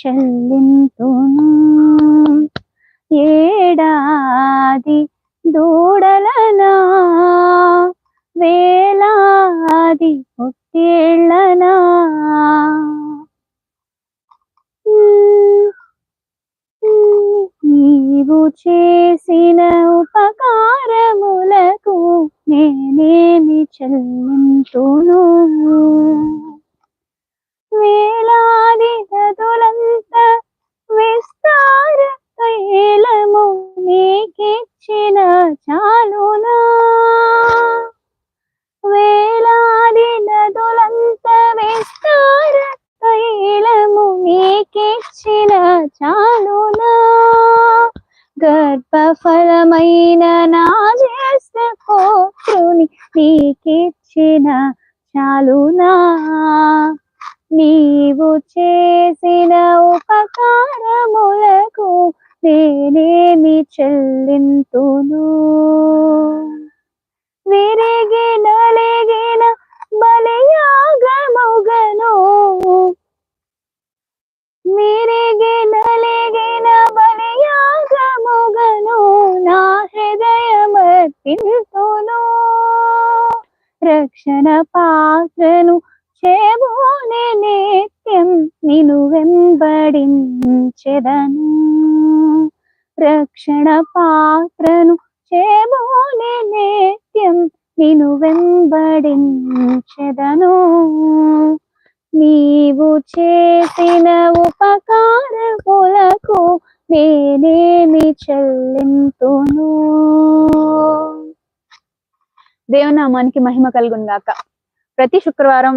చెల్లింతును. ఏడాది దూడలనా వేలాది పుట్టేళ్ళనా నీవు చేసిన ఉపకారములకు నేనేమి చెల్లింతును? వేలాది నదులంత విస్తార తైలము నీకిచ్చిన చాలునా. రక్షణ పాత్రను చేబోని నిత్యం నిను వెంబడించెదను. రక్షణ పాత్రను చేబోని నిత్యం నిను వెంబడించెదను. నీవు చేసిన ఉపకారములకు నేనేమి చెల్లింతును? దేవుని నామానికి మహిమ కలుగును గాక ప్రతి శుక్రవారం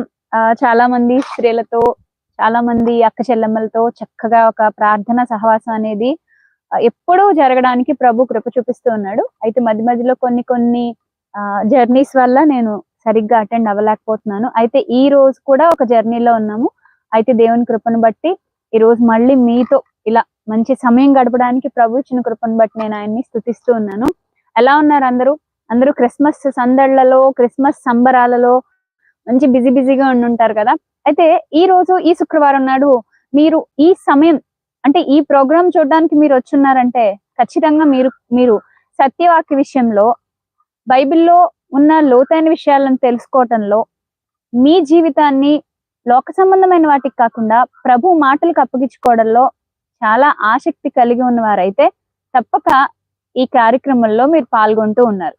చాలా మంది స్త్రీలతో చాలా మంది అక్క చెల్లెమ్మలతో చక్కగా ఒక ప్రార్థన సహవాసం అనేది ఎప్పుడూ జరగడానికి ప్రభు కృప చూపిస్తూ ఉన్నాడు. అయితే మధ్య మధ్యలో కొన్ని కొన్ని జర్నీస్ వల్ల నేను సరిగ్గా అటెండ్ అవ్వలేకపోతున్నాను. అయితే ఈ రోజు కూడా ఒక జర్నీలో ఉన్నాము. అయితే దేవుని కృపను బట్టి ఈ రోజు మళ్ళీ మీతో ఇలా మంచి సమయం గడపడానికి ప్రభు ఇచ్చిన కృపను బట్టి నేను ఆయన్ని స్థుతిస్తూ ఉన్నాను. ఎలా ఉన్నారు అందరూ? అందరూ క్రిస్మస్ సందళ్ళలో క్రిస్మస్ సంబరాలలో మంచి బిజీ బిజీగా ఉండుంటారు కదా. అయితే ఈ రోజు ఈ శుక్రవారం నాడు మీరు ఈ సమయం అంటే ఈ ప్రోగ్రామ్ చూడడానికి మీరు వచ్చున్నారంటే ఖచ్చితంగా మీరు మీరు సత్యవాక్య విషయంలో బైబిల్లో ఉన్న లోతైన విషయాలను తెలుసుకోవటంలో మీ జీవితాన్ని లోక సంబంధమైన వాటికి కాకుండా ప్రభు మాటలకు అప్పగించుకోవడంలో చాలా ఆసక్తి కలిగి ఉన్నవారైతే తప్పక ఈ కార్యక్రమంలో మీరు పాల్గొంటూ ఉన్నారు.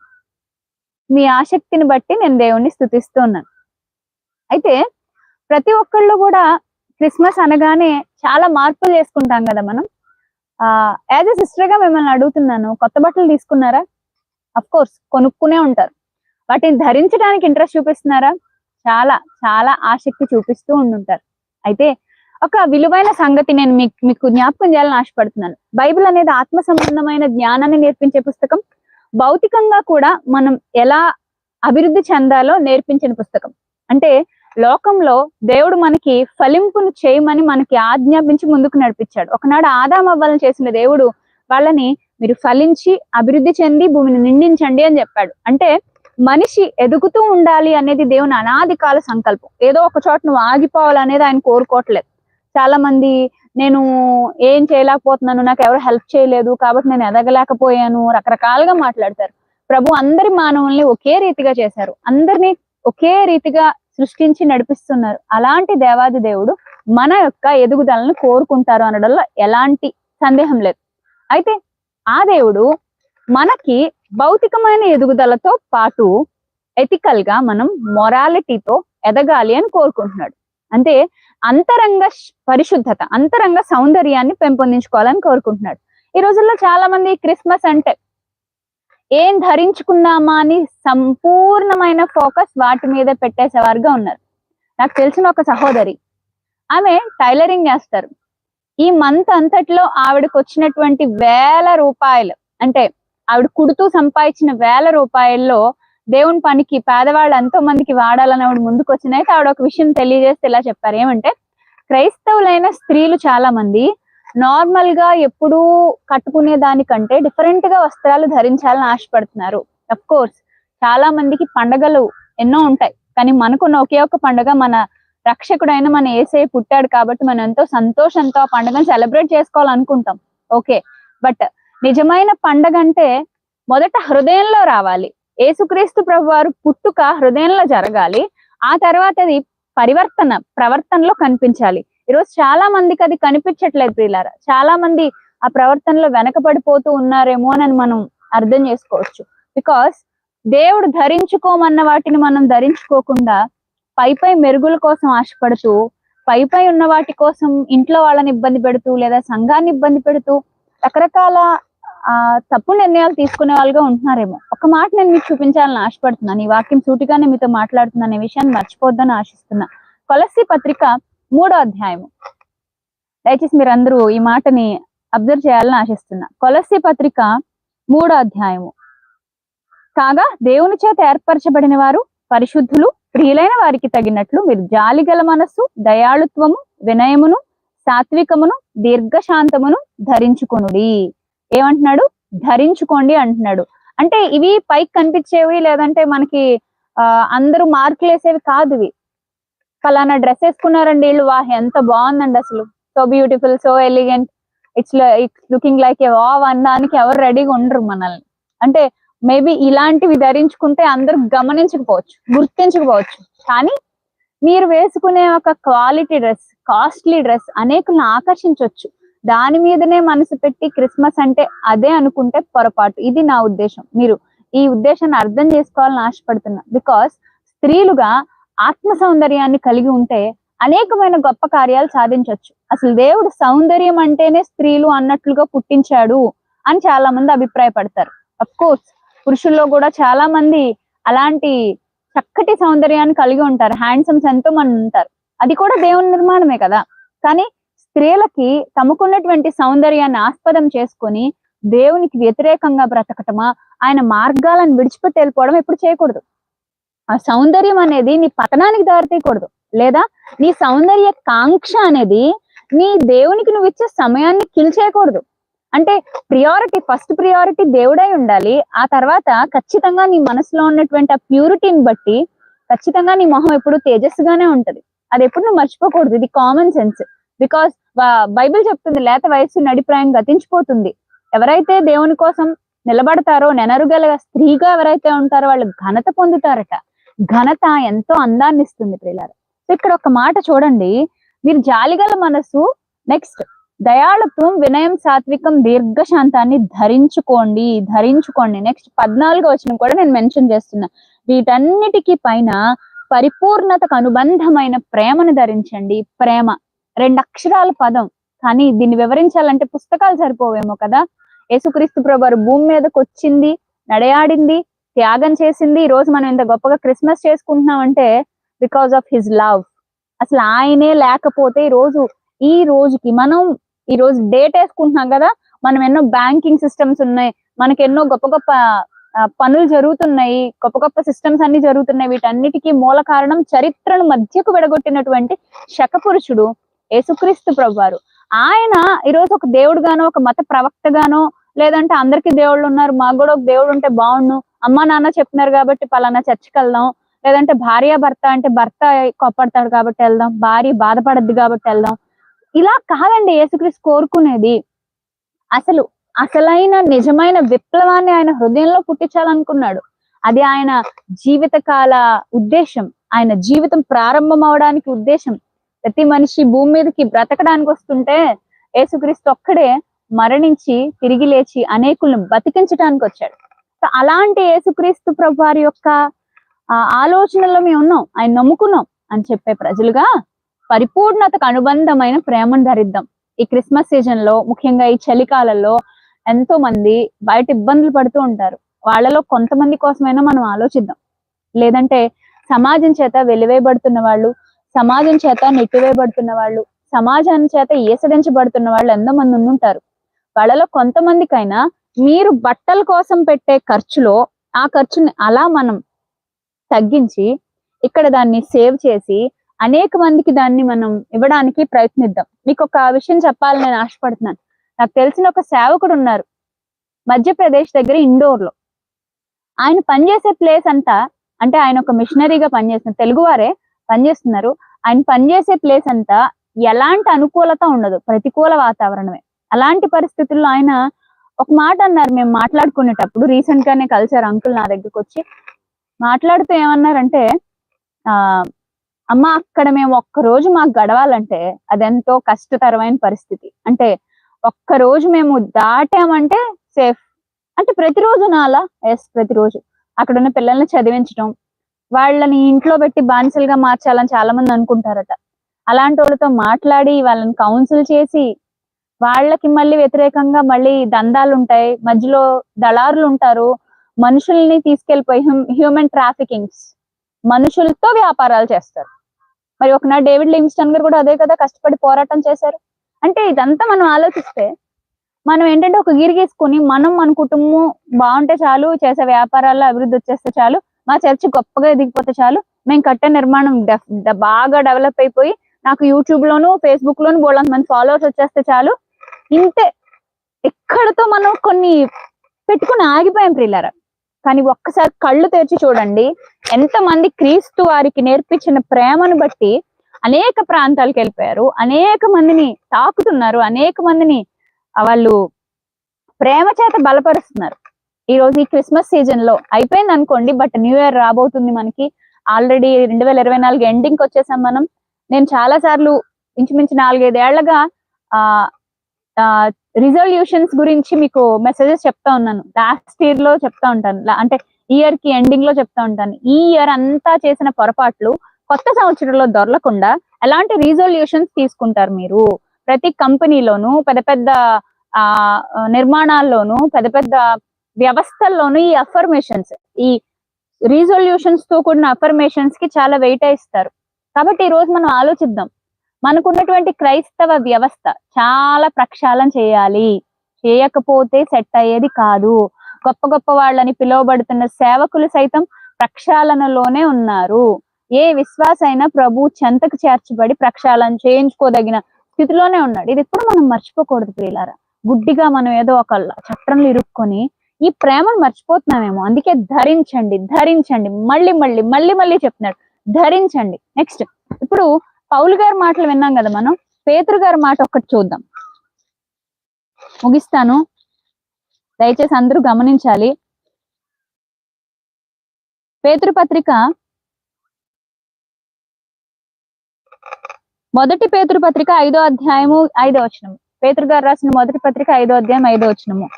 మీ ఆసక్తిని బట్టి నేను దేవుణ్ణి స్థుతిస్తూ ఉన్నాను అయితే ప్రతి ఒక్కళ్ళు కూడా క్రిస్మస్ అనగానే చాలా మార్పులు చేసుకుంటాం కదా మనం. ఆ యాజ్ ఎ సిస్టర్గా మిమ్మల్ని అడుగుతున్నాను కొత్త బట్టలు తీసుకున్నారా? అఫ్ కోర్స్ కొనుక్కునే ఉంటారు. వాటిని ధరించడానికి ఇంట్రెస్ట్ చూపిస్తున్నారా? చాలా చాలా ఆసక్తి చూపిస్తూ ఉండుంటారు. అయితే ఒక విలువైన సంగతి నేను మీకు మీకు జ్ఞాపకం చేయాలని ఆశపడుతున్నాను. బైబిల్ అనేది ఆత్మ సంబంధమైన జ్ఞానాన్ని నేర్పించే పుస్తకం. భౌతికంగా కూడా మనం ఎలా అభివృద్ధి చెందాలో నేర్పించిన పుస్తకం. అంటే లోకంలో దేవుడు మనకి ఫలింపును చేయమని మనకి ఆజ్ఞాపించి ముందుకు నడిపించాడు. ఒకనాడు ఆదాం అవ్వాలని చేసిన దేవుడు వాళ్ళని మీరు ఫలించి అభివృద్ధి చెంది భూమిని నిండించండి అని చెప్పాడు. అంటే మనిషి ఎదుగుతూ ఉండాలి అనేది దేవుని అనాది కాల సంకల్పం. ఏదో ఒక చోట నువ్వు ఆగిపోవాలనేది ఆయన కోరుకోవట్లేదు. చాలా మంది నేను ఏం చేయలేకపోతున్నాను నాకు ఎవరు హెల్ప్ చేయలేదు కాబట్టి నేను ఎదగలేకపోయాను రకరకాలుగా మాట్లాడతారు. ప్రభు అందరి మానవుల్ని ఒకే రీతిగా చేశారు. అందరినీ ఒకే రీతిగా సృష్టించి నడిపిస్తున్నారు. అలాంటి దేవాది దేవుడు మన యొక్క ఎదుగుదలను కోరుకుంటారు అనడంలో ఎలాంటి సందేహం లేదు. అయితే ఆ దేవుడు మనకి భౌతికమైన ఎదుగుదలతో పాటు ఎథికల్గా మనం మొరాలిటీతో ఎదగాలి అని కోరుకుంటున్నాడు. అంటే అంతరంగ పరిశుద్ధత అంతరంగ సౌందర్యాన్ని పెంపొందించుకోవాలని కోరుకుంటున్నాడు. ఈ రోజుల్లో చాలా మంది క్రిస్మస్ అంటే ఏం ధరించుకున్నామా అని సంపూర్ణమైన ఫోకస్ వాటి మీద పెట్టేసేవారుగా ఉన్నారు. నాకు తెలిసిన ఒక సహోదరి ఆమె టైలరింగ్ చేస్తారు. ఈ మంత్ అంతట్లో ఆవిడకు వచ్చినటువంటి వేల రూపాయలు అంటే ఆవిడ కుడుతూ సంపాదించిన వేల రూపాయల్లో దేవుని పనికి పేదవాళ్ళు ఎంతో మందికి వాడాలని ఆవిడ ముందుకు వచ్చినాయితే ఆవిడ ఒక విషయం తెలియజేస్తే ఇలా చెప్పారు ఏమంటే క్రైస్తవులైన స్త్రీలు చాలా మంది నార్మల్గా ఎప్పుడూ కట్టుకునే దానికంటే డిఫరెంట్గా వస్త్రాలు ధరించాలని ఆశపడుతున్నారు. అఫ్ కోర్స్ చాలా మందికి పండగలు ఎన్నో ఉంటాయి. కానీ మనకున్న ఒకే ఒక పండగ మన రక్షకుడైన మన ఏసే పుట్టాడు కాబట్టి మనం ఎంతో సంతోషంతో ఆ పండుగను సెలబ్రేట్ చేసుకోవాలనుకుంటాం. ఓకే బట్ నిజమైన పండగ అంటే మొదట హృదయంలో రావాలి. యేసుక్రీస్తు ప్రభు వారు పుట్టుక హృదయంలో జరగాలి. ఆ తర్వాత అది పరివర్తన ప్రవర్తనలో కనిపించాలి. ఈరోజు చాలా మందికి అది కనిపించట్లేదు ప్రియులారా. చాలా మంది ఆ ప్రవర్తనలో వెనకబడిపోతూ ఉన్నారేమో అని మనం అర్థం చేసుకోవచ్చు. బికాస్ దేవుడు ధరించుకోమన్న వాటిని మనం ధరించుకోకుండా పై పై మెరుగుల కోసం ఆశపడుతూ పై పై ఉన్న వాటి కోసం ఇంట్లో వాళ్ళని ఇబ్బంది పెడుతూ లేదా సంఘాన్ని ఇబ్బంది పెడుతూ రకరకాల ఆ తప్పు నిర్ణయాలు తీసుకునే వాళ్ళుగా ఉంటున్నారేమో. ఒక మాట నేను మీకు చూపించాలని ఆశపడుతున్నాను. ఈ వాక్యం సూటిగానే మీతో మాట్లాడుతున్నాను అనే విషయాన్ని మర్చిపోద్దని ఆశిస్తున్నా. కొలసి పత్రిక మూడో అధ్యాయము. దయచేసి మీరు అందరూ ఈ మాటని అబ్జర్వ్ చేయాలని ఆశిస్తున్నా. కొలసి పత్రిక మూడో అధ్యాయము. కాగా దేవుని చేత ఏర్పరచబడిన వారు పరిశుద్ధులు ప్రియులైన వారికి తగినట్లు మీరు జాలిగల మనస్సు దయాళుత్వము వినయమును సాత్వికమును దీర్ఘశాంతమును ధరించుకొనుడి. ఏమంటున్నాడు? ధరించుకోండి అంటున్నాడు. అంటే ఇవి పైకి కనిపించేవి లేదంటే మనకి ఆ అందరూ మార్కులు వేసేవి కాదు ఇవి. ఫలానా డ్రెస్ వేసుకున్నారండి వీళ్ళు. వా ఎంత బాగుందండి అసలు. So beautiful so elegant. It's it's looking like a wow అనడానికి ఎవరు రెడీగా ఉండరు మనల్ని. అంటే మేబీ ఇలాంటివి ధరించుకుంటే అందరూ గమనించకపోవచ్చు గుర్తించకపోవచ్చు. కానీ మీరు వేసుకునే ఒక క్వాలిటీ డ్రెస్ కాస్ట్లీ డ్రెస్ అనేకులను ఆకర్షించవచ్చు దాని మీదనే మనసు పెట్టి క్రిస్మస్ అంటే అదే అనుకుంటే పొరపాటు. ఇది నా ఉద్దేశం. మీరు ఈ ఉద్దేశాన్ని అర్థం చేసుకోవాలని ఆశపడుతున్నా. బికాస్ స్త్రీలుగా ఆత్మ సౌందర్యాన్ని కలిగి ఉంటే అనేకమైన గొప్ప కార్యాలు సాధించవచ్చు అసలు దేవుడు సౌందర్యం అంటేనే స్త్రీలు అన్నట్లుగా పుట్టించాడు అని చాలా మంది అభిప్రాయపడతారు. అఫ్ కోర్స్ పురుషుల్లో కూడా చాలా మంది అలాంటి చక్కటి సౌందర్యాన్ని కలిగి ఉంటారు. హ్యాండ్సమ్స్ ఎంతో మంది ఉంటారు. అది కూడా దేవుని నిర్మాణమే కదా. కానీ స్త్రీలకి తమకున్నటువంటి సౌందర్యాన్ని ఆస్పదం చేసుకొని దేవునికి వ్యతిరేకంగా బ్రతకటమా? ఆయన మార్గాలను విడిచిపెట్టి వెళ్ళిపోవడం ఎప్పుడు చేయకూడదు. ఆ సౌందర్యం అనేది నీ పతనానికి దారితీయకూడదు. లేదా నీ సౌందర్య కాంక్ష అనేది నీ దేవునికి నువ్వు ఇచ్చే సమయాన్ని కిల్ చేయకూడదు. అంటే ప్రియారిటీ ఫస్ట్ ప్రియారిటీ దేవుడై ఉండాలి. ఆ తర్వాత ఖచ్చితంగా నీ మనసులో ఉన్నటువంటి ఆ ప్యూరిటీని బట్టి ఖచ్చితంగా నీ మొహం ఎప్పుడు తేజస్సుగానే ఉంటది. అది ఎప్పుడు నువ్వు మర్చిపోకూడదు. ఇది కామన్ సెన్స్ బికాస్ బైబిల్ చెప్తుంది లేత వయస్సు నడిప్రాయం గతించిపోతుంది. ఎవరైతే దేవుని కోసం నిలబడతారో నెనరుగల స్త్రీగా ఎవరైతే ఉంటారో వాళ్ళు ఘనత పొందుతారట. ఘనత ఎంతో అందాన్ని ఇస్తుంది ప్రియులారు. సో ఇక్కడ ఒక మాట చూడండి. మీరు జాలిగల మనసు నెక్స్ట్ దయాళుత్వం వినయం సాత్వికం దీర్ఘశాంతాన్ని ధరించుకోండి ధరించుకోండి. నెక్స్ట్ పద్నాలుగో వచ్చిన కూడా నేను మెన్షన్ చేస్తున్నా. వీటన్నిటికీ పైన పరిపూర్ణతకు అనుబంధమైన ప్రేమను ధరించండి. ప్రేమ రెండు అక్షరాల పదం. కానీ దీన్ని వివరించాలంటే పుస్తకాలు సరిపోవేమో కదా? యేసుక్రీస్తు ప్రభు భూమి మీదకి వచ్చింది నడయాడింది త్యాగం చేసింది. ఈ రోజు మనం ఇంత గొప్పగా క్రిస్మస్ చేసుకుంటున్నాం అంటే బికాస్ ఆఫ్ హిజ్ లవ్. అసలు ఆయనే లేకపోతే ఈ రోజు ఈ రోజుకి మనం ఈ రోజు డేట్ వేసుకుంటున్నాం కదా? మనం ఎన్నో బ్యాంకింగ్ సిస్టమ్స్ ఉన్నాయి. మనకి ఎన్నో గొప్ప గొప్ప పనులు జరుగుతున్నాయి. గొప్ప గొప్ప సిస్టమ్స్ అన్ని జరుగుతున్నాయి. వీటన్నిటికీ మూల కారణం చరిత్రను మధ్యకు విడగొట్టినటువంటి శకపురుషుడు. యేసుక్రీస్తు ప్రభువారు. ఆయన ఈరోజు ఒక దేవుడుగానో ఒక మత ప్రవక్తగానో లేదంటే అందరికీ దేవుళ్ళు ఉన్నారు మాకు కూడా ఒక దేవుడు ఉంటే బాగుండు. అమ్మా నాన్న చెప్తున్నారు కాబట్టి పలానా చర్చికి వెళ్దాం. లేదంటే భార్య భర్త అంటే భర్త కోపడతాడు కాబట్టి వెళ్దాం. భార్య బాధపడద్దు కాబట్టి వెళ్దాం. ఇలా కాదండి యేసుక్రీస్తు కోరుకునేది. అసలు అసలైన నిజమైన విప్లవాన్ని ఆయన హృదయంలో పుట్టించాలనుకున్నాడు. అది ఆయన జీవితకాల ఉద్దేశం. ఆయన జీవితం ప్రారంభం అవడానికి ఉద్దేశం. ప్రతి మనిషి భూమి మీదకి బ్రతకడానికి వస్తుంటే యేసుక్రీస్తు ఒక్కడే మరణించి తిరిగి లేచి అనేకులను బతికించడానికి వచ్చాడు. సో అలాంటి యేసుక్రీస్తు ప్రభు వారి యొక్క ఆ, ఆలోచనలో మేము ఉన్నాం. ఆయన నమ్ముకున్నాం అని చెప్పే ప్రజలుగా పరిపూర్ణతకు అనుబంధమైన ప్రేమను ధరిద్దాం. ఈ క్రిస్మస్ సీజన్లో ముఖ్యంగా ఈ చలికాలంలో ఎంతో మంది బయట ఇబ్బందులు పడుతూ ఉంటారు. వాళ్ళలో కొంతమంది కోసమైనా మనం ఆలోచిద్దాం. లేదంటే సమాజం చేత వెలివేయబడుతున్న వాళ్ళు సమాజం చేత నెట్టివేయబడుతున్న వాళ్ళు సమాజాన్ని చేత ఏసడించబడుతున్న వాళ్ళు ఎంతో మంది ఉండుంటారు? వాళ్ళలో కొంతమందికైనా మీరు బట్టల కోసం పెట్టే ఖర్చులో ఆ ఖర్చుని అలా మనం తగ్గించి ఇక్కడ దాన్ని సేవ్ చేసి అనేక మందికి దాన్ని మనం ఇవ్వడానికి ప్రయత్నిద్దాం. మీకు ఒక విషయం చెప్పాలని నేను ఆశపడుతున్నాను. నాకు తెలిసిన ఒక సేవకుడు ఉన్నారు మధ్యప్రదేశ్ దగ్గర ఇండోర్లో ఆయన పనిచేసే ప్లేస్ అంతా అంటే ఆయన ఒక మిషనరీగా పనిచేసిన తెలుగువారే పనిచేస్తున్నారు. ఆయన పనిచేసే ప్లేస్ అంతా ఎలాంటి అనుకూలత ఉండదు. ప్రతికూల వాతావరణమే. అలాంటి పరిస్థితుల్లో ఆయన ఒక మాట అన్నారు. మేము మాట్లాడుకునేటప్పుడు రీసెంట్ గానే కలిసారు అంకుల్ నా దగ్గరకు వచ్చి. మాట్లాడుతూ ఏమన్నారంటే ఆ అమ్మ అక్కడ మేము ఒక్క రోజు మాకు గడవాలంటే అదెంతో కష్టతరమైన పరిస్థితి. అంటే ఒక్క రోజు మేము దాటామంటే సేఫ్ అంటే ప్రతిరోజు నాలా? ఎస్ ప్రతిరోజు. అక్కడ ఉన్న పిల్లల్ని చదివించడం వాళ్ళని ఇంట్లో పెట్టి బానిసలుగా మార్చాలని చాలా మంది అనుకుంటారట. అలాంటి వాళ్ళతో మాట్లాడి వాళ్ళని కౌన్సిల్ చేసి వాళ్ళకి మళ్ళీ వ్యతిరేకంగా మళ్ళీ దందాలు ఉంటాయి. మధ్యలో దళారులు ఉంటారు. మనుషుల్ని తీసుకెళ్ళిపోయి హ్యూమన్ ట్రాఫికింగ్స్ మనుషులతో వ్యాపారాలు చేస్తారు. మరి ఒకనాడు డేవిడ్ లింగ్స్టన్ గారు కూడా అదే కదా కష్టపడి పోరాటం చేశారు. అంటే ఇదంతా మనం ఆలోచిస్తే మనం ఏంటంటే ఒక గిరిగేసుకుని మనం మన కుటుంబం బాగుంటే చాలు చేసే వ్యాపారాల్లో అభివృద్ధి వచ్చేస్తే చాలు మా చర్చి గొప్పగా ఎదిగిపోతే చాలు. మేము కట్టే నిర్మాణం బాగా డెవలప్ అయిపోయి నాకు యూట్యూబ్ లోను ఫేస్బుక్ లోను బోళ్ళంత మంది ఫాలోవర్స్ వచ్చేస్తే చాలు. ఇంతే. ఎక్కడతో మనం కొన్ని పెట్టుకుని ఆగిపోయాం ప్రియులారా. కానీ ఒక్కసారి కళ్ళు తెరిచి చూడండి. ఎంతమంది క్రీస్తు వారికి నేర్పించిన ప్రేమను బట్టి అనేక ప్రాంతాలకు వెళ్ళిపోయారు. అనేక మందిని తాకుతున్నారు. అనేక మందిని వాళ్ళు ప్రేమ చేత బలపరుస్తున్నారు. ఈ రోజు ఈ క్రిస్మస్ సీజన్లో అయిపోయింది అనుకోండి బట్ న్యూ ఇయర్ రాబోతుంది మనకి. ఆల్రెడీ రెండు వేల ఇరవై నాలుగు ఎండింగ్ వచ్చేసాం మనం. నేను చాలా సార్లు ఇంచుమించు నాలుగైదేళ్ళగా ఆ రిజల్యూషన్స్ గురించి మీకు మెసేజెస్ చెప్తా ఉన్నాను. లాస్ట్ ఇయర్లో చెప్తా ఉంటాను. అంటే ఇయర్కి ఎండింగ్లో చెప్తా ఉంటాను. ఈ ఇయర్ అంతా చేసిన పొరపాట్లు కొత్త సంవత్సరంలో దొరలకుండా ఎలాంటి రిజల్యూషన్స్ తీసుకుంటారు మీరు? ప్రతి కంపెనీలోను పెద్ద పెద్ద ఆ నిర్మాణాల్లోనూ పెద్ద పెద్ద వ్యవస్థల్లోనూ ఈ అఫర్మేషన్స్ ఈ రిజల్యూషన్స్తో కూడిన అఫర్మేషన్స్కి చాలా వెయిట్ ఇస్తారు. కాబట్టి ఈ రోజు మనం ఆలోచిద్దాం. మనకున్నటువంటి క్రైస్తవ వ్యవస్థ చాలా ప్రక్షాళన చేయాలి. చేయకపోతే సెట్ అయ్యేది కాదు. గొప్ప గొప్ప వాళ్ళని పిలువబడుతున్న సేవకులు సైతం ప్రక్షాళనలోనే ఉన్నారు. ఏ విశ్వాస అయినా ప్రభు చెంతకు చేర్చబడి ప్రక్షాళన చేయించుకోదగిన స్థితిలోనే ఉన్నాడు. ఇది ఎప్పుడు మనం మర్చిపోకూడదు ప్రియులారా. గుడ్డిగా మనం ఏదో ఒక చట్టంలో ఇరుక్కొని ఈ ప్రేమను మర్చిపోతున్నామేమో. అందుకే ధరించండి ధరించండి. మళ్ళీ మళ్ళీ మళ్ళీ మళ్ళీ చెప్తున్నాడు. ధరించండి. నెక్స్ట్ ఇప్పుడు పౌలు గారి మాటలు విన్నాం కదా మనం? పేతురు గారి మాట ఒకటి చూద్దాం. ముగిస్తాను. దయచేసి అందరూ గమనించాలి. పేతురు పత్రిక మొదటి పేతురు పత్రిక ఐదో అధ్యాయము ఐదో వచనము. పేతురు గారు రాసిన మొదటి పత్రిక ఐదో అధ్యాయం ఐదో వచనము.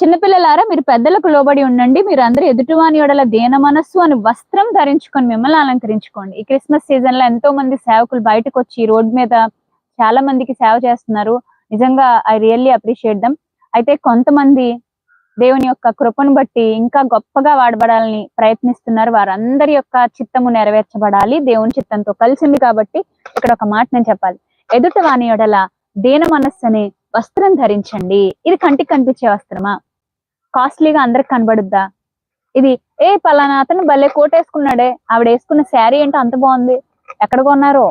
చిన్నపిల్లలారా మీరు పెద్దలకు లోబడి ఉండండి. మీరు అందరూ ఎదుటివాని యొడల దేన మనస్సు అని వస్త్రం ధరించుకొని మిమ్మల్ని అలంకరించుకోండి. ఈ క్రిస్మస్ సీజన్లో ఎంతో మంది సేవకులు బయటకు వచ్చి రోడ్ మీద చాలా మందికి సేవ చేస్తున్నారు. నిజంగా ఐ రియల్లీ అప్రిషియేట్ దమ్. అయితే కొంతమంది దేవుని యొక్క కృపను బట్టి ఇంకా గొప్పగా వాడబడాలని ప్రయత్నిస్తున్నారు. వారందరి యొక్క చిత్తము నెరవేర్చబడాలి. దేవుని చిత్తంతో కలిసింది కాబట్టి ఇక్కడ ఒక మాట నేను చెప్పాలి. ఎదుట వాని యొడల దీన మనస్సు అనే వస్త్రం ధరించండి. ఇది కంటికి కనిపించే వస్త్రమా? కాస్ట్లీగా అందరికి కనబడుద్దా? ఇది ఏ పలానా అతను భలే కోట్ వేసుకున్నాడే. ఆవిడ వేసుకున్న శారీ ఏంటో అంత బాగుంది. ఎక్కడ కొన్నారో?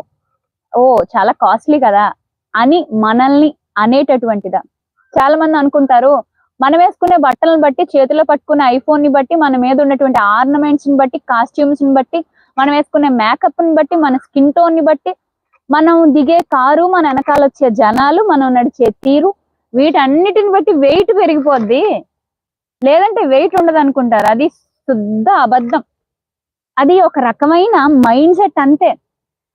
ఓ చాలా కాస్ట్లీ కదా. అని మనల్ని అనేటటువంటిదా? చాలా మంది అనుకుంటారు మనం వేసుకునే బట్టలను బట్టి చేతిలో పట్టుకునే ఐఫోన్ని బట్టి మన మీద ఉన్నటువంటి ఆర్నమెంట్స్ని బట్టి కాస్ట్యూమ్స్ని బట్టి మనం వేసుకునే మేకప్ని బట్టి మన స్కిన్ టోన్ని బట్టి మనం దిగే కారు మన వెనకాల వచ్చే జనాలు మనం నడిచే తీరు వీటన్నిటిని బట్టి వెయిట్ పెరిగిపోద్ది. లేదంటే వెయిట్ ఉండదు అనుకుంటారు. అది శుద్ధ అబద్ధం. అది ఒక రకమైన మైండ్ సెట్ అంతే.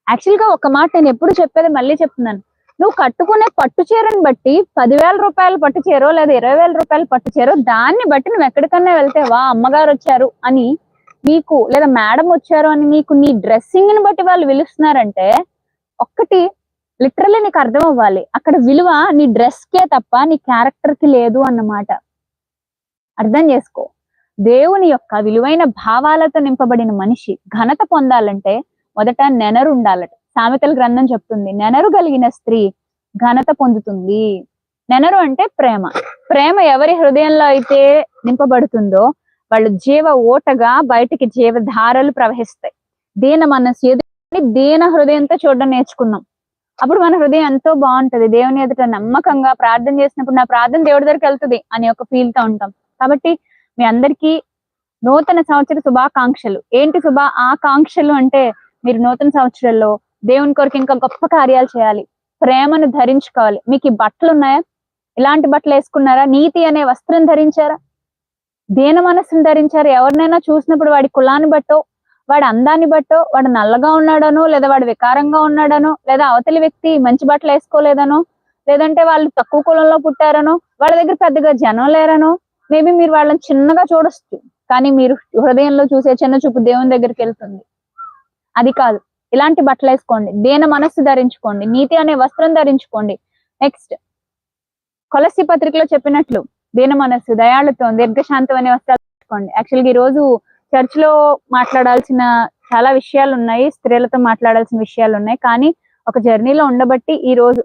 యాక్చువల్గా ఒక మాట నేను ఎప్పుడు చెప్పేది మళ్ళీ చెప్తున్నాను. నువ్వు కట్టుకునే పట్టు చీరని బట్టి పదివేల రూపాయలు పట్టు చీరో లేదా ఇరవై వేల రూపాయలు పట్టు చీరో దాన్ని బట్టి నువ్వు ఎక్కడికన్నా వెళ్తే వా అమ్మగారు వచ్చారు అని నీకు లేదా మేడం వచ్చారు అని నీకు నీ డ్రెస్సింగ్ని బట్టి వాళ్ళు పిలుస్తున్నారంటే ఒక్కటి లిటరల్లీ నీకు అర్థం అవ్వాలి అక్కడ విలువ నీ డ్రెస్ కే తప్ప నీ క్యారెక్టర్కి లేదు అన్నమాట. అర్థం చేసుకో. దేవుని యొక్క విలువైన భావాలతో నింపబడిన మనిషి ఘనత పొందాలంటే మొదట నెనరు ఉండాలట. సామెతల గ్రంథం చెప్తుంది నెనరు కలిగిన స్త్రీ ఘనత పొందుతుంది. నెనరు అంటే ప్రేమ. ప్రేమ ఎవరి హృదయంలో అయితే నింపబడుతుందో వాళ్ళు జీవ ఓటగా బయటికి జీవధారలు ప్రవహిస్తాయి. దీన మనసు దీన హృదయంతో చూడడం నేర్చుకుందాం అప్పుడు మన హృదయం ఎంతో బాగుంటది. దేవుని ఎదుట నమ్మకంగా ప్రార్థన చేసినప్పుడు నా ప్రార్థన దేవుడి దగ్గరికి వెళ్తుంది అనే ఒక ఫీల్తో ఉంటాం. కాబట్టి మీ అందరికీ నూతన సంవత్సర శుభాకాంక్షలు. ఏంటి శుభ? ఆకాంక్షలు అంటే మీరు నూతన సంవత్సరంలో దేవుని కొరకు ఇంకా గొప్ప కార్యాలు చేయాలి. ప్రేమను ధరించుకోవాలి. మీకు ఈ బట్టలు ఉన్నాయా? ఇలాంటి బట్టలు వేసుకున్నారా? నీతి అనే వస్త్రం ధరించారా? దేన మనస్సును ధరించారు? ఎవరినైనా చూసినప్పుడు వాడి కులాన్ని బట్టో వాడి అందాన్ని బట్టో వాడు నల్లగా ఉన్నాడనో లేదా వాడు వికారంగా ఉన్నాడనో లేదా అవతలి వ్యక్తి మంచి బట్టలు వేసుకోలేదనో లేదంటే వాళ్ళు తక్కువ కులంలో పుట్టారనో వాళ్ళ దగ్గర పెద్దగా జనం లేరనో మేబీ మీరు వాళ్ళని చిన్నగా చూడొచ్చు. కానీ మీరు హృదయంలో చూసే చిన్న చూపు దేవుని దగ్గరికి వెళ్తుంది. అది కాదు. ఇలాంటి బట్టలు వేసుకోండి. దేన మనస్సు ధరించుకోండి. నీతి అనే వస్త్రం ధరించుకోండి. నెక్స్ట్ కొలసి పత్రికలో చెప్పినట్లు దీన మనస్సు దయాళుతో దీర్ఘశాంతం అనే వస్త్రాలు యాక్చువల్గా ఈ రోజు చర్చ్లో మాట్లాడాల్సిన చాలా విషయాలు ఉన్నాయి స్త్రీలతో మాట్లాడాల్సిన విషయాలు ఉన్నాయి. కానీ ఒక జర్నీలో ఉండబట్టి ఈ రోజు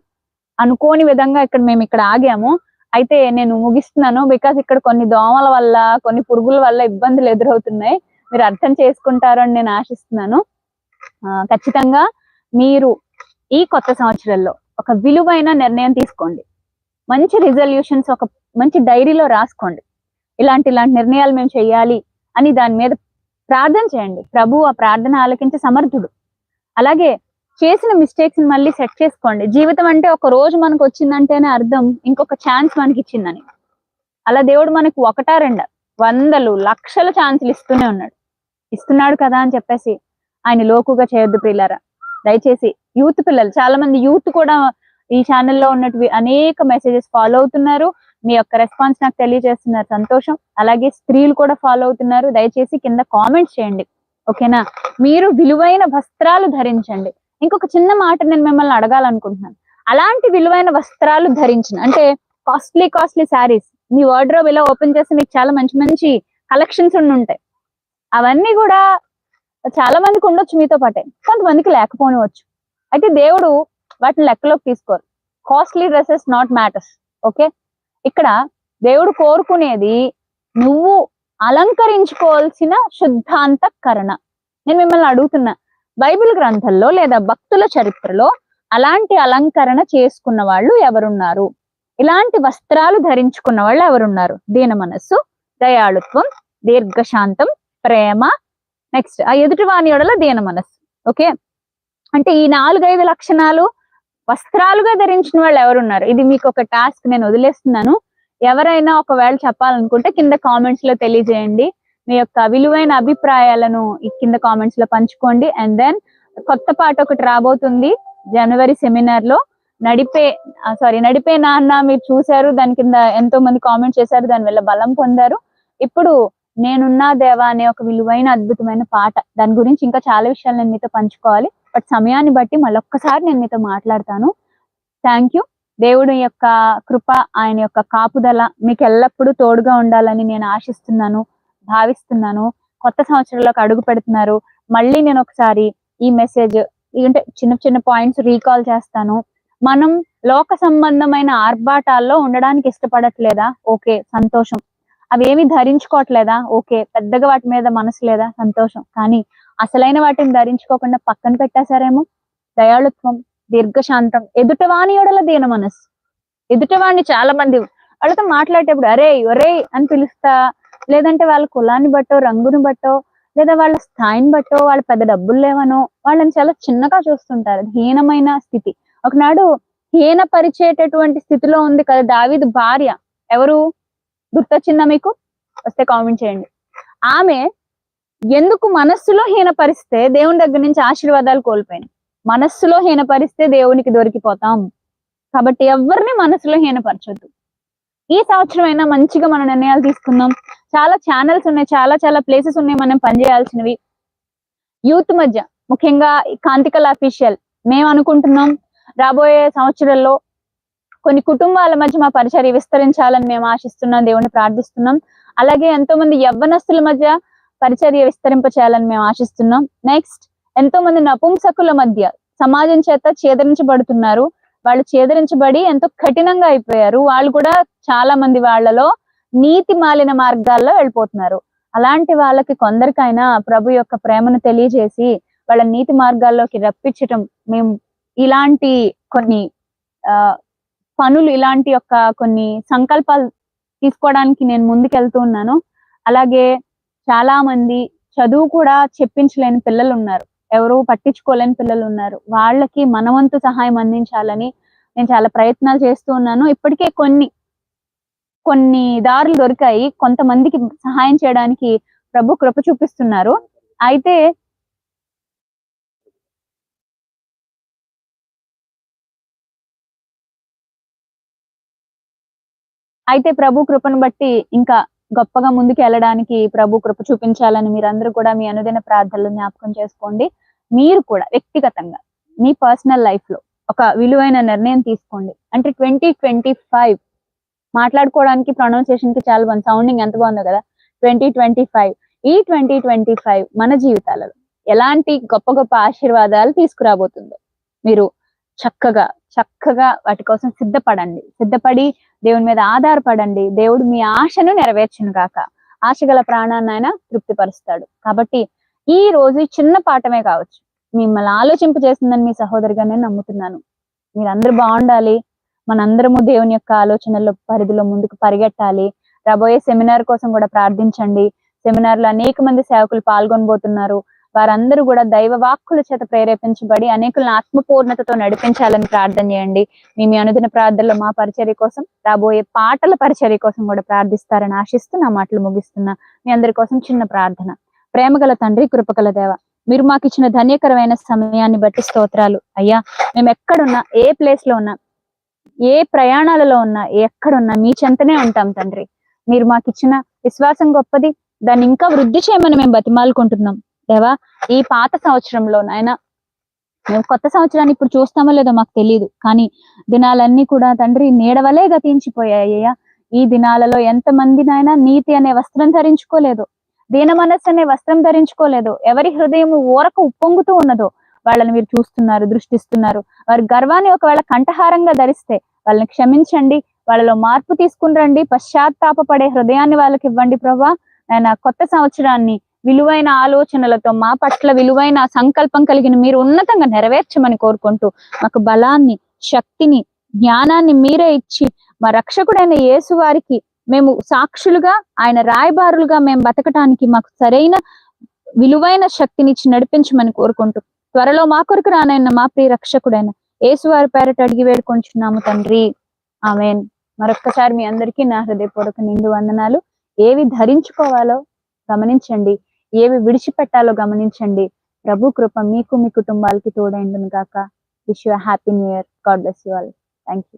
అనుకోని విధంగా ఇక్కడ మేము ఇక్కడ ఆగాము. అయితే నేను ముగిస్తున్నాను బికాస్ ఇక్కడ కొన్ని దోమల వల్ల కొన్ని పురుగుల వల్ల ఇబ్బందులు ఎదురవుతున్నాయి. మీరు అర్థం చేసుకుంటారని నేను ఆశిస్తున్నాను. ఆ, ఖచ్చితంగా మీరు ఈ కొత్త సంవత్సరంలో ఒక విలువైన నిర్ణయం తీసుకోండి. మంచి రిజల్యూషన్స్ ఒక మంచి డైరీలో రాసుకోండి. ఇలాంటి ఇలాంటి నిర్ణయాలు మేము చేయాలి అని దాని మీద ప్రార్థన చేయండి. ప్రభు ఆ ప్రార్థన ఆలకించి సమర్థుడు. అలాగే చేసిన మిస్టేక్స్ మళ్ళీ సెట్ చేసుకోండి. జీవితం అంటే ఒక రోజు మనకు వచ్చిందంటేనే అర్థం ఇంకొక ఛాన్స్ మనకి ఇచ్చిందని. అలా దేవుడు మనకు ఒకటా రెండ? వందలు లక్షల ఛాన్సులు ఇస్తూనే ఉన్నాడు. ఇస్తున్నాడు కదా అని చెప్పేసి ఆయన లోకుగా చేయొద్దు పిల్లరా దయచేసి యూత్ పిల్లలు చాలా మంది యూత్ కూడా ఈ ఛానల్లో ఉన్నట్టు అనేక మెసేజెస్ ఫాలో అవుతున్నారు. మీ యొక్క రెస్పాన్స్ నాకు తెలియజేస్తున్నారు. సంతోషం. అలాగే స్త్రీలు కూడా ఫాలో అవుతున్నారు. దయచేసి కింద కామెంట్స్ చేయండి. ఓకేనా మీరు విలువైన వస్త్రాలు ధరించండి. ఇంకొక చిన్న మాట నేను మిమ్మల్ని అడగాలనుకుంటున్నాను. అలాంటి విలువైన వస్త్రాలు ధరించిన అంటే కాస్ట్లీ కాస్ట్లీ శారీస్ మీ వార్డ్రోబ్ ఇలా ఓపెన్ చేస్తే మీకు చాలా మంచి మంచి కలెక్షన్స్ ఉండి ఉంటాయి. అవన్నీ కూడా చాలా మందికి ఉండొచ్చు మీతో పాటే. కొంతమందికి లేకపోనివచ్చు అయితే దేవుడు వాటిని లెక్కలోకి తీసుకోరు. Costly dresses not matters okay ఇక్కడ దేవుడు కోరుకునేది నువ్వు అలంకరించుకోవాల్సిన శుద్ధాంతకరణ. నేను మిమ్మల్ని అడుగుతున్నా బైబిల్ గ్రంథంలో లేదా భక్తుల చరిత్రలో అలాంటి అలంకరణ చేసుకున్న వాళ్ళు ఎవరున్నారు? ఇలాంటి వస్త్రాలు ధరించుకున్న వాళ్ళు ఎవరున్నారు? దీన మనస్సు దయాళుత్వం దీర్ఘశాంతం ప్రేమ. నెక్స్ట్ ఆ ఎదుటివాణి ఎడల దీన మనస్సు. ఓకే అంటే ఈ నాలుగైదు లక్షణాలు వస్త్రాలుగా ధరించిన వాళ్ళు ఎవరున్నారు? ఇది మీకు ఒక టాస్క్ నేను వదిలేస్తున్నాను. ఎవరైనా ఒకవేళ చెప్పాలనుకుంటే కింద కామెంట్స్లో తెలియజేయండి. మీ యొక్క విలువైన అభిప్రాయాలను కింద కామెంట్స్లో పంచుకోండి. అండ్ దెన్ కొత్త పాట ఒకటి రాబోతుంది జనవరి సెమినార్లో. నడిపే సారీ నడిపే నాన్న మీరు చూశారు దాని కింద ఎంతో మంది కామెంట్ చేశారు దాని వల్ల బలం పొందారు. ఇప్పుడు నేనున్నా దేవా అనే ఒక విలువైన అద్భుతమైన పాట దాని గురించి ఇంకా చాలా విషయాలు నేను మీతో పంచుకోవాలి. బట్ సమయాన్ని బట్టి మళ్ళొక్కసారి నేను మీతో మాట్లాడతాను. థ్యాంక్ యూ దేవుడి యొక్క కృప ఆయన యొక్క కాపుదల మీకు ఎల్లప్పుడూ తోడుగా ఉండాలని నేను ఆశిస్తున్నాను భావిస్తున్నాను. కొత్త సంవత్సరంలోకి అడుగు పెడుతున్నారు. మళ్ళీ నేను ఒకసారి ఈ మెసేజ్ అంటే చిన్న చిన్న పాయింట్స్ రీకాల్ చేస్తాను. మనం లోక సంబంధమైన ఆర్భాటాల్లో ఉండడానికి ఇష్టపడట్లేదా? ఓకే సంతోషం. అవి ఏమి ధరించుకోవట్లేదా? ఓకే పెద్దగా వాటి మీద మనసు లేదా? సంతోషం. కానీ అసలైన వాటిని ధరించుకోకుండా పక్కన పెట్టేశారేమో? దయాళుత్వం దీర్ఘశాంతం ఎదుటవాణి ఎడల దీన మనస్సు. ఎదుటవాణ్ణి చాలా మంది వాళ్ళతో మాట్లాడేటప్పుడు అరే ఒరే అని పిలుస్తా లేదంటే వాళ్ళ కులాన్ని బట్టో రంగుని బట్టో లేదా వాళ్ళ స్థాయిని బట్టో వాళ్ళ పెద్ద డబ్బులు లేవనో వాళ్ళని చాలా చిన్నగా చూస్తుంటారు. హీనమైన స్థితి. ఒకనాడు హీన పరిచేటటువంటి స్థితిలో ఉంది కదా దావిద్ భార్య. ఎవరు? గుర్తొచ్చిందా మీకు? వస్తే కామెంట్ చేయండి. ఆమె ఎందుకు మనస్సులో హీనపరిస్తే దేవుని దగ్గర నుంచి ఆశీర్వాదాలు కోల్పోయింది మనస్సులో హీనపరిస్తే దేవునికి దొరికిపోతాం. కాబట్టి ఎవరిని మనసులో హీనపరచొద్దు. ఈ సంవత్సరం అయినా మంచిగా మన నిర్ణయాలు తీసుకుందాం. చాలా ఛానల్స్ ఉన్నాయి చాలా చాలా ప్లేసెస్ ఉన్నాయి మనం పనిచేయాల్సినవి యూత్ మధ్య ముఖ్యంగా కాంతికల కాంతికల్ అఫీషియల్ మేము అనుకుంటున్నాం రాబోయే సంవత్సరాల్లో కొన్ని కుటుంబాల మధ్య మా పరిచర్య విస్తరించాలని మేము ఆశిస్తున్నాం దేవుని ప్రార్థిస్తున్నాం. అలాగే ఎంతో మంది యవ్వనస్తుల మధ్య పరిచర్య విస్తరింప చేయాలని మేము ఆశిస్తున్నాం. నెక్స్ట్ ఎంతో మంది నపుంసకుల మధ్య సమాజం చేత ఛేదరించబడుతున్నారు వాళ్ళు ఛేదరించబడి ఎంతో కఠినంగా అయిపోయారు. వాళ్ళు కూడా చాలా మంది వాళ్ళలో నీతి మాలిన మార్గాల్లో వెళ్ళిపోతున్నారు. అలాంటి వాళ్ళకి కొందరికైనా ప్రభు యొక్క ప్రేమను తెలియజేసి వాళ్ళ నీతి మార్గాల్లోకి రప్పించటం మేము ఇలాంటి కొన్ని ఆ పనులు ఇలాంటి యొక్క కొన్ని సంకల్పాలు తీసుకోవడానికి నేను ముందుకెళ్తూ ఉన్నాను. అలాగే చాలా మంది చదువు కూడా చెప్పించలేని పిల్లలు ఉన్నారు ఎవరు పట్టించుకోలేని పిల్లలు ఉన్నారు వాళ్ళకి మనవంతు సహాయం అందించాలని నేను చాలా ప్రయత్నాలు చేస్తూ ఉన్నాను. ఇప్పటికే కొన్ని కొన్ని దారులు దొరికాయి. కొంతమందికి సహాయం చేయడానికి ప్రభు కృప చూపిస్తున్నారు. అయితే అయితే ప్రభు కృపను బట్టి ఇంకా గొప్పగా ముందుకు వెళ్ళడానికి ప్రభు కృప చూపించాలని మీరందరూ కూడా మీ అనుదిన ప్రార్థనలు జ్ఞాపకం చేసుకోండి. మీరు కూడా వ్యక్తిగతంగా మీ పర్సనల్ లైఫ్లో ఒక విలువైన నిర్ణయం తీసుకోండి. అంటే ట్వంటీ ట్వంటీ ఫైవ్ మాట్లాడుకోవడానికి ప్రొనౌన్సియేషన్కి చాలా బాగుంది సౌండింగ్ ఎంత బాగుందో కదా. Twenty twenty five. ఈ ట్వంటీ ట్వంటీ ఫైవ్ మన జీవితాలలో ఎలాంటి గొప్ప గొప్ప ఆశీర్వాదాలు తీసుకురాబోతుందో మీరు చక్కగా చక్కగా వాటి కోసం సిద్ధపడండి. సిద్ధపడి దేవుని మీద ఆధారపడండి. దేవుడు మీ ఆశను నెరవేర్చును గాక. ఆశ గల ప్రాణాన్ని ఆయన తృప్తిపరుస్తాడు. కాబట్టి ఈ రోజు చిన్న పాఠమే కావచ్చు. మిమ్మల్ని ఆలోచింప చేసిందని మీ సహోదరిగా నేను నమ్ముతున్నాను. మీరందరూ బాగుండాలి. మనందరము దేవుని యొక్క ఆలోచనల్లో పరిధిలో ముందుకు పరిగెట్టాలి. రాబోయే సెమినార్ కోసం కూడా ప్రార్థించండి. సెమినార్లో అనేక మంది సేవకులు పాల్గొనబోతున్నారు. వారందరూ కూడా దైవ వాక్కుల చేత ప్రేరేపించబడి అనేకులను ఆత్మపూర్ణతతో నడిపించాలని ప్రార్థన చేయండి. మీ మీ అనుదిన ప్రార్థనలో మా పరిచర్య కోసం రాబోయే పాటల పరిచర్య కోసం కూడా ప్రార్థిస్తారని ఆశిస్తూ నా మాటలు ముగిస్తున్నా. మీ అందరి కోసం చిన్న ప్రార్థన. ప్రేమగల తండ్రి కృపగల దేవ మీరు మాకు ఇచ్చిన ధన్యకరమైన సమయాన్ని బట్టి స్తోత్రాలు. అయ్యా మేము ఎక్కడున్నా ఏ ప్లేస్లో ఉన్నా ఏ ప్రయాణాలలో ఉన్నా ఎక్కడున్నా మీ చెంతనే ఉంటాం తండ్రి. మీరు మాకు ఇచ్చిన విశ్వాసం గొప్పది. దాన్ని ఇంకా వృద్ధి చేయమని మేము బతిమాలుకుంటున్నాం. దేవా ఈ పాత సంవత్సరంలో నాయన మేము కొత్త సంవత్సరాన్ని ఇప్పుడు చూస్తామో లేదో మాకు తెలియదు కానీ దినాలన్నీ కూడా తండ్రి నీడవలే గతించిపోయాయ్యా ఈ దినాలలో ఎంతమంది నాయన నీతి అనే వస్త్రం ధరించుకోలేదు. దీన మనస్సు అనే వస్త్రం ధరించుకోలేదు. ఎవరి హృదయం ఊరకు ఉప్పొంగుతూ ఉన్నదో వాళ్ళని మీరు చూస్తున్నారు దృష్టిస్తున్నారు. వారి గర్వాన్ని ఒకవేళ కంఠహారంగా ధరిస్తే వాళ్ళని క్షమించండి వాళ్ళలో మార్పు తీసుకుని రండి పశ్చాత్తాపపడే హృదయాన్ని వాళ్ళకి ఇవ్వండి ప్రభా. ఆయన కొత్త సంవత్సరాన్ని విలువైన ఆలోచనలతో మా పట్ల విలువైన సంకల్పం కలిగిన మీరు ఉన్నతంగా నెరవేర్చమని కోరుకుంటూ మాకు బలాన్ని శక్తిని జ్ఞానాన్ని మీరే ఇచ్చి మా రక్షకుడైన యేసు వారికి మేము సాక్షులుగా ఆయన రాయబారులుగా మేము బతకటానికి మాకు సరైన విలువైన శక్తిని ఇచ్చి నడిపించమని కోరుకుంటూ త్వరలో మా కొరకు రానైన మా ప్రియ రక్షకుడైన యేసు వారి పేరట అడిగి వేడుకొంచున్నాము తండ్రి. ఆమెన్. మరొక్కసారి మీ అందరికీ నా హృదయపూర్వక నిండు వందనాలు. ఏవి ధరించుకోవాలో గమనించండి. ఏవి విడిచిపెట్టాలో గమనించండి. ప్రభు కృప మీకు మీ కుటుంబాలకి తోడైండును కాక wish you happy new year God bless you all thank you